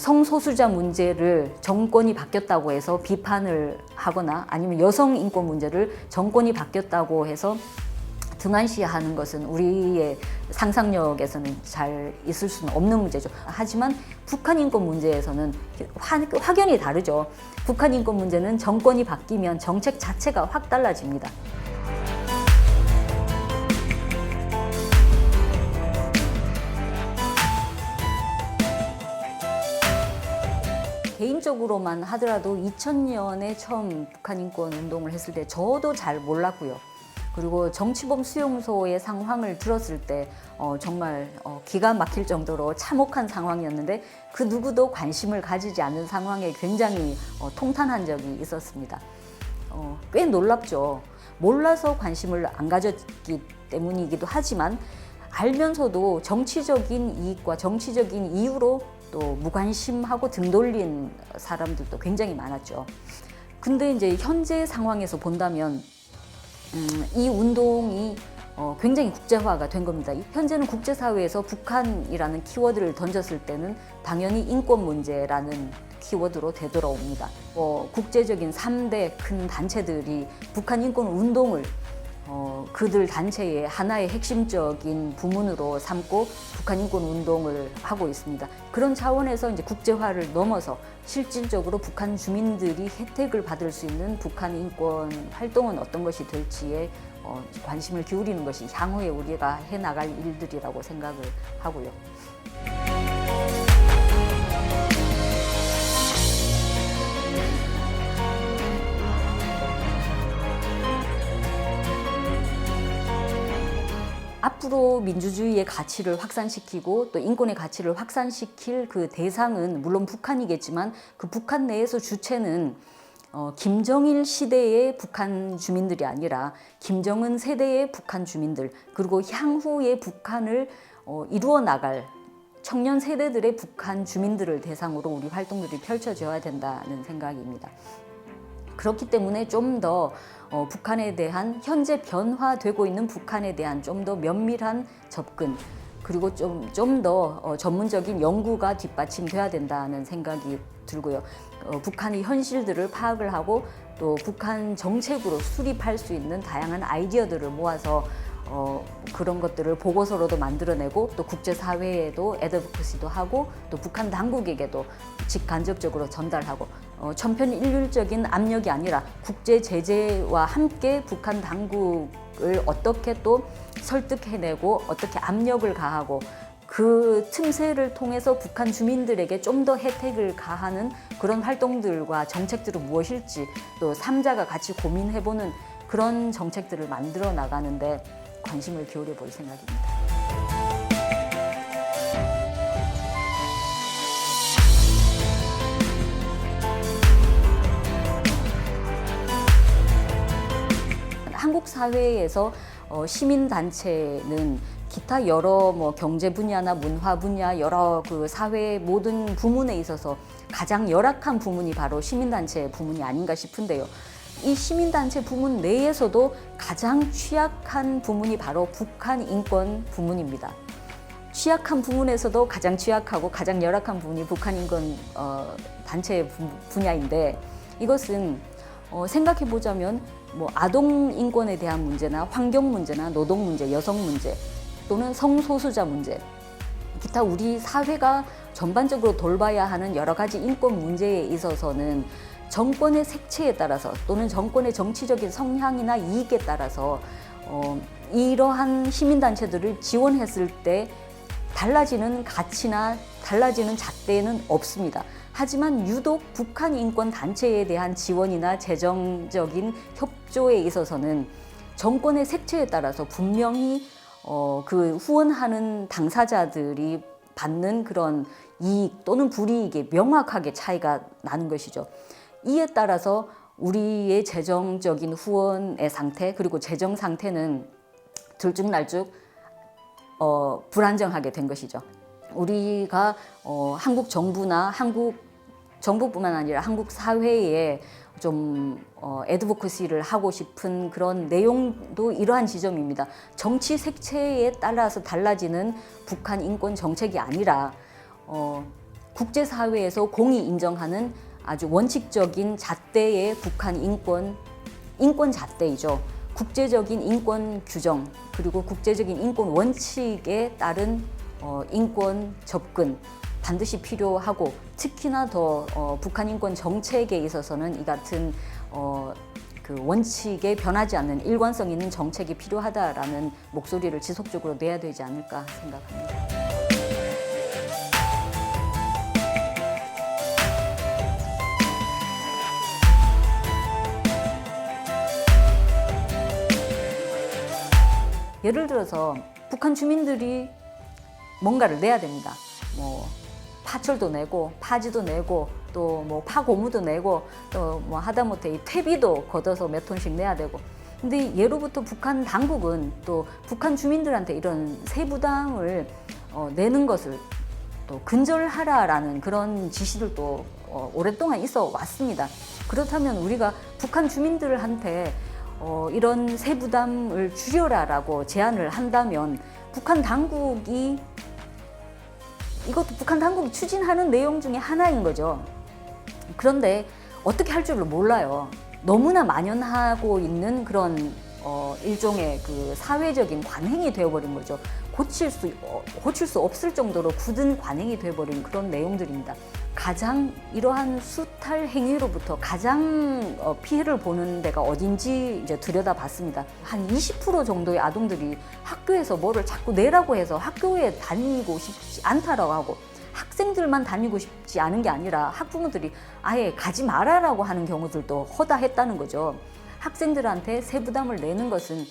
성소수자 문제를 정권이 바뀌었다고 해서 비판을 하거나 아니면 여성 인권 문제를 정권이 바뀌었다고 해서 등한시하는 것은 우리의 상상력에서는 잘 있을 수는 없는 문제죠. 하지만 북한 인권 문제에서는 화- 확연히 다르죠. 북한 인권 문제는 정권이 바뀌면 정책 자체가 확 달라집니다. 개인적으로만 하더라도 2000년에 처음 북한 인권 운동을 했을 때 저도 잘 몰랐고요. 그리고 정치범 수용소의 상황을 들었을 때 어, 정말 어, 기가 막힐 정도로 참혹한 상황이었는데 그 누구도 관심을 가지지 않는 상황에 굉장히 어, 통탄한 적이 있었습니다. 어, 꽤 놀랍죠. 몰라서 관심을 안 가졌기 때문이기도 하지만 알면서도 정치적인 이익과 정치적인 이유로 또 무관심하고 등 돌린 사람들도 굉장히 많았죠. 근데 이제 현재 상황에서 본다면 음, 이 운동이 어, 굉장히 국제화가 된 겁니다. 현재는 국제사회에서 북한이라는 키워드를 던졌을 때는 당연히 인권 문제라는 키워드로 되돌아옵니다. 어, 국제적인 3대 큰 단체들이 북한 인권 운동을 어, 그들 단체의 하나의 핵심적인 부문으로 삼고 북한 인권 운동을 하고 있습니다. 그런 차원에서 이제 국제화를 넘어서 실질적으로 북한 주민들이 혜택을 받을 수 있는 북한 인권 활동은 어떤 것이 될지에 어, 관심을 기울이는 것이 향후에 우리가 해 나갈 일들이라고 생각을 하고요. 앞으로 민주주의의 가치를 확산시키고 또 인권의 가치를 확산시킬 그 대상은 물론 북한이겠지만 그 북한 내에서 주체는 어, 김정일 시대의 북한 주민들이 아니라 김정은 세대의 북한 주민들 그리고 향후의 북한을 어, 이루어 나갈 청년 세대들의 북한 주민들을 대상으로 우리 활동들이 펼쳐져야 된다는 생각입니다. 그렇기 때문에 좀더 어, 북한에 대한 현재 변화되고 있는 북한에 대한 좀 더 면밀한 접근 그리고 좀 좀더 어, 전문적인 연구가 뒷받침돼야 된다는 생각이 들고요. 어, 북한의 현실들을 파악을 하고 또 북한 정책으로 수립할 수 있는 다양한 아이디어들을 모아서 어, 그런 것들을 보고서로도 만들어내고 또 국제사회에도 애드보커시도 하고 또 북한 당국에게도 직간접적으로 전달하고 어, 천편일률적인 압력이 아니라 국제 제재와 함께 북한 당국을 어떻게 또 설득해내고 어떻게 압력을 가하고 그 틈새를 통해서 북한 주민들에게 좀 더 혜택을 가하는 그런 활동들과 정책들은 무엇일지 또 삼자가 같이 고민해보는 그런 정책들을 만들어 나가는데 관심을 기울여 볼 생각입니다. 한국 사회에서 어, 시민 단체는 기타 여러 뭐 경제 분야나 문화 분야 여러 그 사회 모든 부문에 있어서 가장 열악한 부문이 바로 시민 단체 부문이 아닌가 싶은데요. 이 시민 단체 부문 내에서도 가장 취약한 부문이 바로 북한 인권 부문입니다. 취약한 부문에서도 가장 취약하고 가장 열악한 부분이 북한 인권 어, 단체 분- 분야인데 이것은 어, 생각해 보자면 뭐 아동 인권에 대한 문제나 환경 문제나 노동 문제, 여성 문제 또는 성소수자 문제 기타 우리 사회가 전반적으로 돌봐야 하는 여러 가지 인권 문제에 있어서는 정권의 색채에 따라서 또는 정권의 정치적인 성향이나 이익에 따라서 어, 이러한 시민단체들을 지원했을 때 달라지는 가치나 달라지는 잣대는 없습니다. 하지만 유독 북한 인권 단체에 대한 지원이나 재정적인 협조에 있어서는 정권의 색채에 따라서 분명히 어, 그 후원하는 당사자들이 받는 그런 이익 또는 불이익이 명확하게 차이가 나는 것이죠. 이에 따라서 우리의 재정적인 후원의 상태 그리고 재정 상태는 들쭉날쭉 어, 불안정하게 된 것이죠. 우리가 어, 한국 정부나 한국 정부뿐만 아니라 한국 사회에 좀 어, 애드보커시를 하고 싶은 그런 내용도 이러한 지점입니다. 정치 색채에 따라서 달라지는 북한 인권 정책이 아니라 어, 국제사회에서 공이 인정하는 아주 원칙적인 잣대의 북한 인권 인권 잣대이죠. 국제적인 인권 규정 그리고 국제적인 인권 원칙에 따른 어, 인권 접근 반드시 필요하고 특히나 더 어, 북한 인권 정책에 있어서는 이 같은 어, 그 원칙에 변하지 않는 일관성 있는 정책이 필요하다라는 목소리를 지속적으로 내야 되지 않을까 생각합니다. 예를 들어서 북한 주민들이 뭔가를 내야 됩니다. 뭐 파철도 내고 파지도 내고 또 뭐 파고무도 내고 또 뭐 하다못해 이 퇴비도 걷어서 몇 톤씩 내야 되고 근데 예로부터 북한 당국은 또 북한 주민들한테 이런 세부담을 어, 내는 것을 또 근절하라라는 그런 지시들도 어, 오랫동안 있어 왔습니다. 그렇다면 우리가 북한 주민들한테 어, 이런 세부담을 줄여라라고 제안을 한다면 북한 당국이 이것도 북한 당국이 추진하는 내용 중에 하나인 거죠. 그런데 어떻게 할 줄을 몰라요. 너무나 만연하고 있는 그런 어, 일종의 그 사회적인 관행이 되어버린 거죠. 고칠 수 어, 고칠 수 없을 정도로 굳은 관행이 되어버린 그런 내용들입니다. 가장 이러한 수탈 행위로부터 가장 어, 피해를 보는 데가 어딘지 이제 들여다 봤습니다. 한 20% 정도의 아동들이 학교에서 뭐를 자꾸 내라고 해서 학교에 다니고 싶지 않다라고 하고 학생들만 다니고 싶지 않은 게 아니라 학부모들이 아예 가지 말아라고 하는 경우들도 허다했다는 거죠. 학생들한테 세 부담을 내는 것은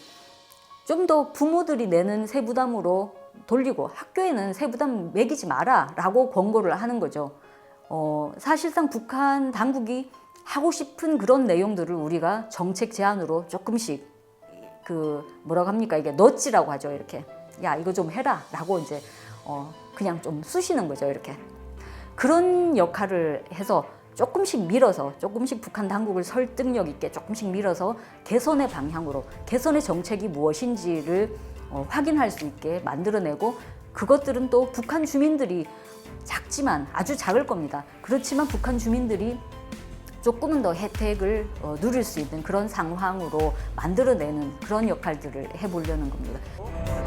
좀 더 부모들이 내는 세부담으로 돌리고 학교에는 세부담 매기지 마라 라고 권고를 하는 거죠. 어, 사실상 북한 당국이 하고 싶은 그런 내용들을 우리가 정책 제안으로 조금씩 그 뭐라고 합니까? 이게 넣지라고 하죠 이렇게. 야 이거 좀 해라 라고 이제 어, 그냥 좀 쑤시는 거죠 이렇게. 그런 역할을 해서 조금씩 밀어서 조금씩 북한 당국을 설득력 있게 조금씩 밀어서 개선의 방향으로 개선의 정책이 무엇인지를 어, 확인할 수 있게 만들어내고 그것들은 또 북한 주민들이 작지만 아주 작을 겁니다. 그렇지만 북한 주민들이 조금은 더 혜택을 어, 누릴 수 있는 그런 상황으로 만들어내는 그런 역할들을 해보려는 겁니다.